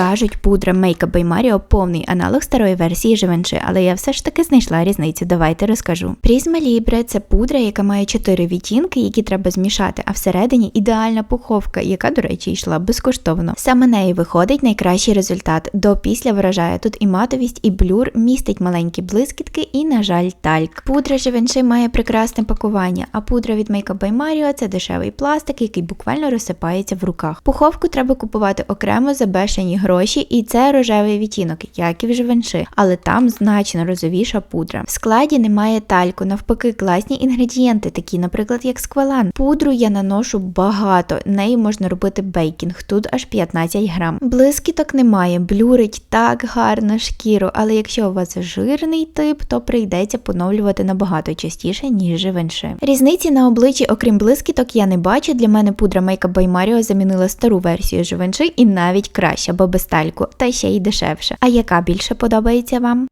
Кажуть, пудра Makeup by Mario повний аналог старої версії Живенши, але я все ж таки знайшла різницю. Давайте розкажу. Прізма Libre – це пудра, яка має 4 відтінки, які треба змішати, а всередині ідеальна пуховка, яка, до речі, йшла безкоштовно. Саме неї виходить найкращий результат. До після вражає тут і матовість, і блюр, містить маленькі блискітки і, на жаль, тальк. Пудра Живенши має прекрасне пакування, а пудра від Makeup by Mario – це дешевий пластик, який буквально розсипається в руках. Пуховку треба купувати окремо за бешені гроші, і це рожевий відтінок, як і в Живенши, але там значно розовіша пудра. В складі немає тальку, навпаки, класні інгредієнти, такі, наприклад, як сквалан. Пудру я наношу багато, нею можна робити бейкінг, тут аж 15 грам. Блискіток немає, блюрить так гарно шкіру, але якщо у вас жирний тип, то прийдеться поновлювати набагато частіше, ніж живенши. Різниці на обличчі, окрім блискіток, я не бачу. Для мене пудра by Mario замінила стару версію живенши і навіть краще, бо без тальку, та ще й дешевше. А яка більше подобається вам?